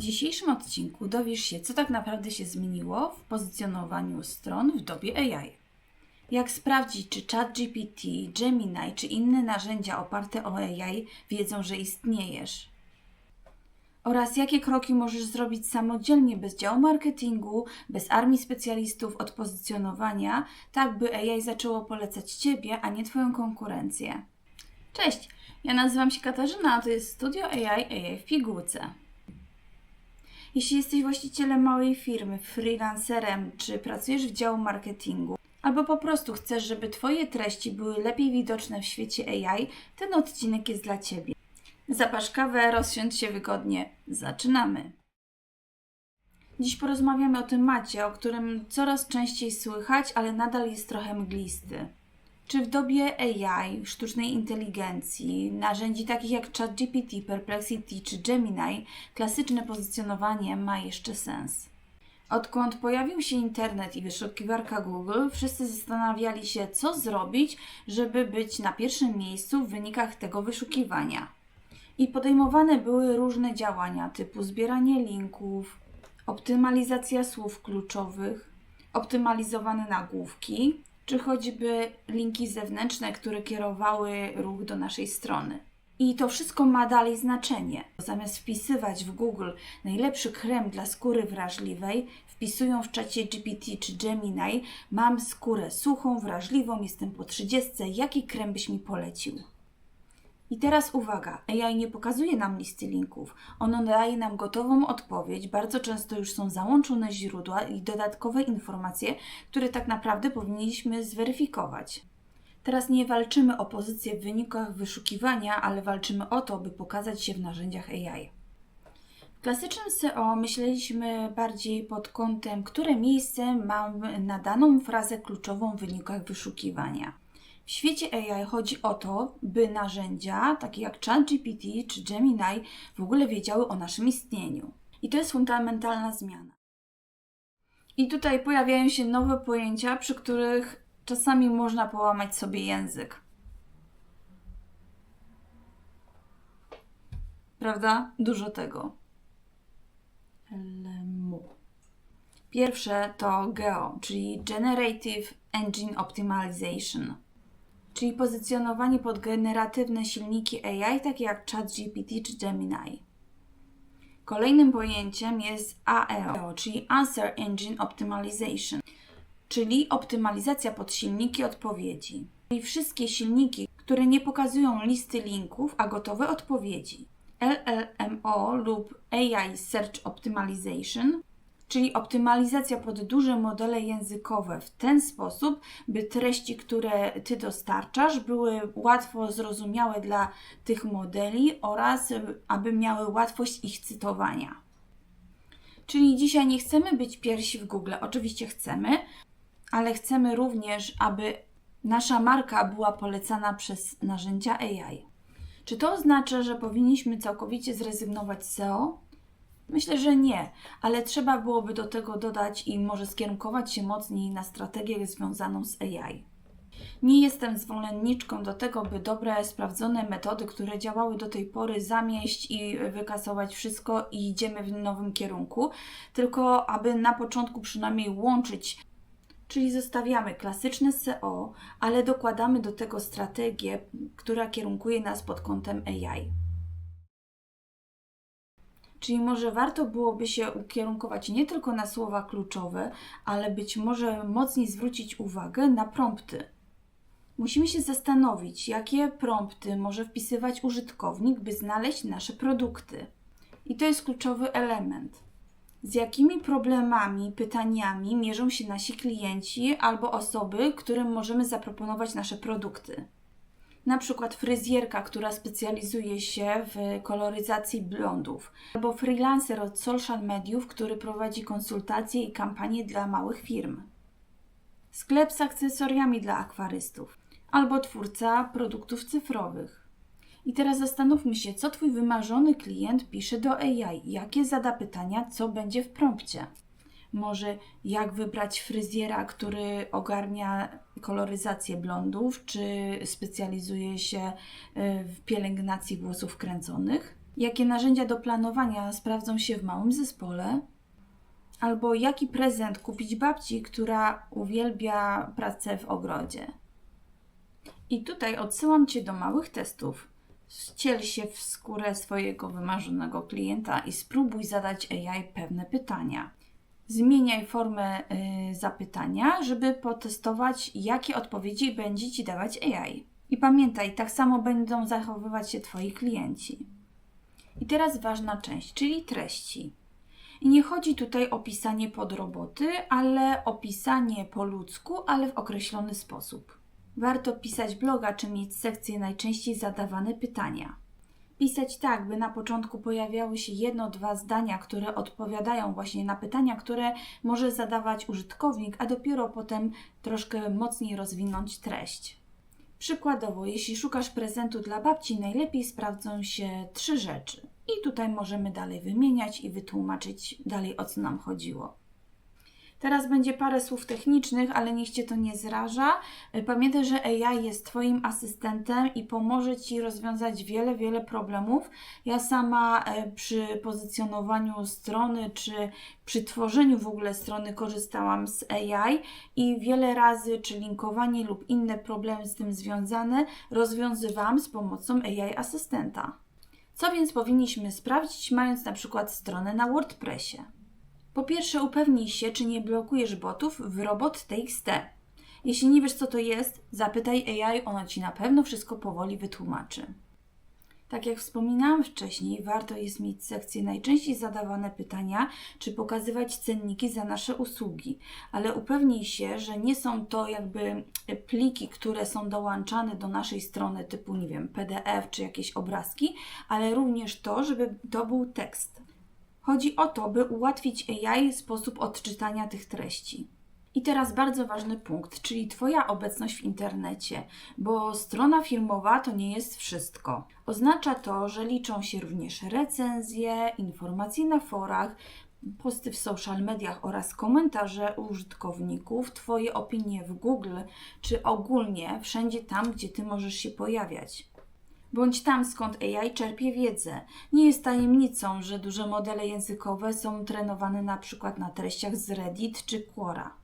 W dzisiejszym odcinku dowiesz się, co tak naprawdę się zmieniło w pozycjonowaniu stron w dobie AI. Jak sprawdzić, czy ChatGPT, Gemini czy inne narzędzia oparte o AI wiedzą, że istniejesz. Oraz jakie kroki możesz zrobić samodzielnie bez działu marketingu, bez armii specjalistów od pozycjonowania, tak by AI zaczęło polecać Ciebie, a nie Twoją konkurencję. Cześć, ja nazywam się Katarzyna, a to jest Studio AI AI w pigułce. Jeśli jesteś właścicielem małej firmy, freelancerem, czy pracujesz w działu marketingu, albo po prostu chcesz, żeby Twoje treści były lepiej widoczne w świecie AI, ten odcinek jest dla Ciebie. Zapasz kawę, rozsiądź się wygodnie. Zaczynamy. Dziś porozmawiamy o temacie, o którym coraz częściej słychać, ale nadal jest trochę mglisty. Czy w dobie AI, sztucznej inteligencji, narzędzi takich jak ChatGPT, Perplexity czy Gemini, klasyczne pozycjonowanie ma jeszcze sens? Odkąd pojawił się internet i wyszukiwarka Google, wszyscy zastanawiali się, co zrobić, żeby być na pierwszym miejscu w wynikach tego wyszukiwania. I podejmowane były różne działania typu zbieranie linków, optymalizacja słów kluczowych, optymalizowane nagłówki, czy choćby linki zewnętrzne, które kierowały ruch do naszej strony. I to wszystko ma dalej znaczenie. Zamiast wpisywać w Google najlepszy krem dla skóry wrażliwej, wpisują w czacie GPT czy Gemini: Mam skórę suchą, wrażliwą, jestem po 30, jaki krem byś mi polecił? I teraz uwaga, AI nie pokazuje nam listy linków. Ono daje nam gotową odpowiedź. Bardzo często już są załączone źródła i dodatkowe informacje, które tak naprawdę powinniśmy zweryfikować. Teraz nie walczymy o pozycję w wynikach wyszukiwania, ale walczymy o to, by pokazać się w narzędziach AI. W klasycznym SEO myśleliśmy bardziej pod kątem, które miejsce mamy na daną frazę kluczową w wynikach wyszukiwania. W świecie AI chodzi o to, by narzędzia takie jak ChatGPT czy Gemini w ogóle wiedziały o naszym istnieniu. I to jest fundamentalna zmiana. I tutaj pojawiają się nowe pojęcia, przy których czasami można połamać sobie język. Prawda? Dużo tego. LMU. Pierwsze to GEO, czyli Generative Engine Optimization czyli pozycjonowanie pod generatywne silniki AI, takie jak ChatGPT czy Gemini. Kolejnym pojęciem jest AEO, czyli Answer Engine Optimization, czyli optymalizacja pod silniki odpowiedzi. Czyli wszystkie silniki, które nie pokazują listy linków, a gotowe odpowiedzi. LLMO lub AI Search Optimization czyli optymalizacja pod duże modele językowe w ten sposób, by treści, które Ty dostarczasz, były łatwo zrozumiałe dla tych modeli oraz aby miały łatwość ich cytowania. Czyli dzisiaj nie chcemy być pierwsi w Google, oczywiście chcemy, ale chcemy również, aby nasza marka była polecana przez narzędzia AI. Czy to oznacza, że powinniśmy całkowicie zrezygnować z SEO? Myślę, że nie, ale trzeba byłoby do tego dodać i może skierunkować się mocniej na strategię związaną z AI. Nie jestem zwolenniczką do tego, by dobre, sprawdzone metody, które działały do tej pory, zamieść i wykasować wszystko i idziemy w nowym kierunku, tylko aby na początku przynajmniej łączyć, czyli zostawiamy klasyczne SEO, ale dokładamy do tego strategię, która kierunkuje nas pod kątem AI. Czyli może warto byłoby się ukierunkować nie tylko na słowa kluczowe, ale być może mocniej zwrócić uwagę na prompty. Musimy się zastanowić, jakie prompty może wpisywać użytkownik, by znaleźć nasze produkty. I to jest kluczowy element. Z jakimi problemami, pytaniami mierzą się nasi klienci albo osoby, którym możemy zaproponować nasze produkty na przykład fryzjerka, która specjalizuje się w koloryzacji blondów, albo freelancer od social mediów, który prowadzi konsultacje i kampanie dla małych firm. Sklep z akcesoriami dla akwarystów, albo twórca produktów cyfrowych. I teraz zastanówmy się, co Twój wymarzony klient pisze do AI, jakie zada pytania, co będzie w prompcie może jak wybrać fryzjera, który ogarnia koloryzację blondów, czy specjalizuje się y, w pielęgnacji włosów kręconych. Jakie narzędzia do planowania sprawdzą się w małym zespole? Albo jaki prezent kupić babci, która uwielbia pracę w ogrodzie? I tutaj odsyłam Cię do małych testów. Wciel się w skórę swojego wymarzonego klienta i spróbuj zadać AI pewne pytania. Zmieniaj formę y, zapytania, żeby potestować, jakie odpowiedzi będzie Ci dawać AI. I pamiętaj, tak samo będą zachowywać się Twoi klienci. I teraz ważna część, czyli treści. I nie chodzi tutaj o pisanie pod roboty, ale o pisanie po ludzku, ale w określony sposób. Warto pisać bloga czy mieć sekcję najczęściej zadawane pytania. Pisać tak, by na początku pojawiały się jedno, dwa zdania, które odpowiadają właśnie na pytania, które może zadawać użytkownik, a dopiero potem troszkę mocniej rozwinąć treść. Przykładowo, jeśli szukasz prezentu dla babci, najlepiej sprawdzą się trzy rzeczy. I tutaj możemy dalej wymieniać i wytłumaczyć dalej o co nam chodziło. Teraz będzie parę słów technicznych, ale niech Cię to nie zraża. Pamiętaj, że AI jest Twoim asystentem i pomoże Ci rozwiązać wiele, wiele problemów. Ja sama e, przy pozycjonowaniu strony czy przy tworzeniu w ogóle strony korzystałam z AI i wiele razy, czy linkowanie lub inne problemy z tym związane, rozwiązywałam z pomocą AI asystenta. Co więc powinniśmy sprawdzić, mając na przykład stronę na WordPressie? Po pierwsze, upewnij się, czy nie blokujesz botów w robot.txt. Jeśli nie wiesz, co to jest, zapytaj AI, ono ci na pewno wszystko powoli wytłumaczy. Tak jak wspominałam wcześniej, warto jest mieć sekcję najczęściej zadawane pytania, czy pokazywać cenniki za nasze usługi, ale upewnij się, że nie są to jakby pliki, które są dołączane do naszej strony, typu, nie wiem, PDF czy jakieś obrazki, ale również to, żeby to był tekst. Chodzi o to, by ułatwić AI sposób odczytania tych treści. I teraz bardzo ważny punkt, czyli Twoja obecność w internecie, bo strona firmowa to nie jest wszystko. Oznacza to, że liczą się również recenzje, informacje na forach, posty w social mediach oraz komentarze użytkowników, Twoje opinie w Google, czy ogólnie wszędzie tam, gdzie Ty możesz się pojawiać bądź tam, skąd AI czerpie wiedzę. Nie jest tajemnicą, że duże modele językowe są trenowane na przykład na treściach z Reddit czy Quora.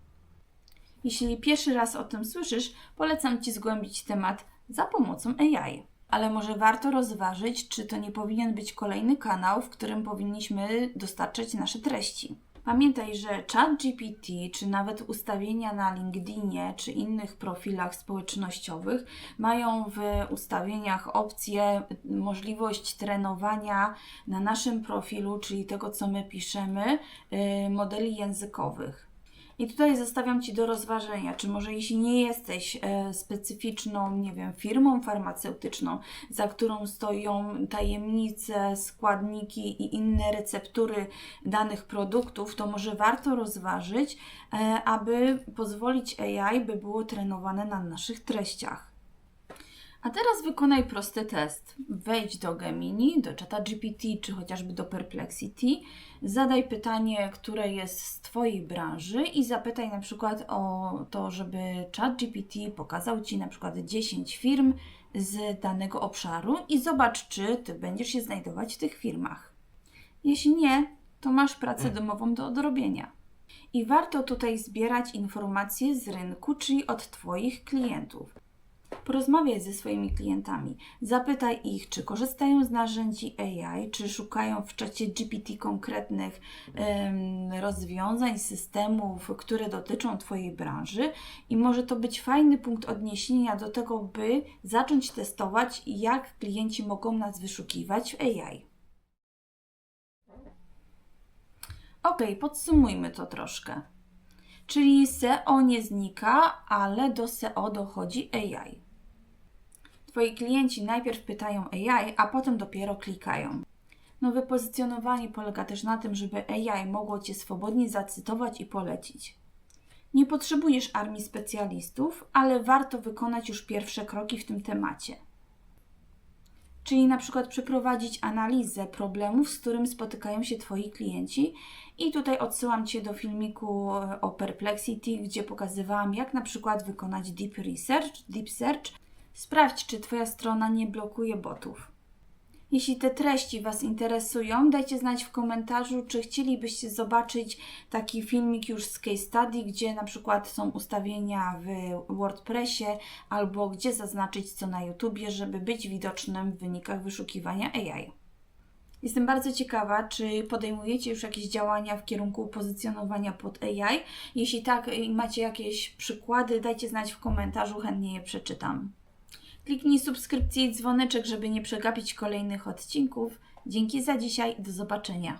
Jeśli pierwszy raz o tym słyszysz, polecam Ci zgłębić temat za pomocą AI. Ale może warto rozważyć, czy to nie powinien być kolejny kanał, w którym powinniśmy dostarczać nasze treści. Pamiętaj, że ChatGPT, czy nawet ustawienia na LinkedInie, czy innych profilach społecznościowych mają w ustawieniach opcję, możliwość trenowania na naszym profilu, czyli tego, co my piszemy, y, modeli językowych. I tutaj zostawiam Ci do rozważenia, czy może jeśli nie jesteś e, specyficzną, nie wiem, firmą farmaceutyczną, za którą stoją tajemnice, składniki i inne receptury danych produktów, to może warto rozważyć, e, aby pozwolić AI, by było trenowane na naszych treściach. A teraz wykonaj prosty test. Wejdź do Gemini, do ChatGPT czy chociażby do Perplexity, zadaj pytanie, które jest z Twojej branży i zapytaj na przykład o to, żeby ChatGPT pokazał Ci na przykład 10 firm z danego obszaru i zobacz, czy Ty będziesz się znajdować w tych firmach. Jeśli nie, to masz pracę domową do odrobienia. I warto tutaj zbierać informacje z rynku, czyli od Twoich klientów. Porozmawiaj ze swoimi klientami. Zapytaj ich, czy korzystają z narzędzi AI, czy szukają w czacie GPT konkretnych um, rozwiązań, systemów, które dotyczą Twojej branży, i może to być fajny punkt odniesienia do tego, by zacząć testować, jak klienci mogą nas wyszukiwać w AI. Ok, podsumujmy to troszkę. Czyli SEO nie znika, ale do SEO dochodzi AI. Twoi klienci najpierw pytają AI, a potem dopiero klikają. Nowe pozycjonowanie polega też na tym, żeby AI mogło Cię swobodnie zacytować i polecić. Nie potrzebujesz armii specjalistów, ale warto wykonać już pierwsze kroki w tym temacie. Czyli na przykład przeprowadzić analizę problemów, z którym spotykają się Twoi klienci. I tutaj odsyłam Cię do filmiku o Perplexity, gdzie pokazywałam, jak na przykład wykonać deep research, deep search Sprawdź, czy Twoja strona nie blokuje botów. Jeśli te treści Was interesują, dajcie znać w komentarzu, czy chcielibyście zobaczyć taki filmik już z case study, gdzie na przykład są ustawienia w WordPressie albo gdzie zaznaczyć co na YouTubie, żeby być widocznym w wynikach wyszukiwania AI. Jestem bardzo ciekawa, czy podejmujecie już jakieś działania w kierunku pozycjonowania pod AI. Jeśli tak i macie jakieś przykłady, dajcie znać w komentarzu, chętnie je przeczytam. Kliknij subskrypcję i dzwoneczek, żeby nie przegapić kolejnych odcinków. Dzięki za dzisiaj, do zobaczenia.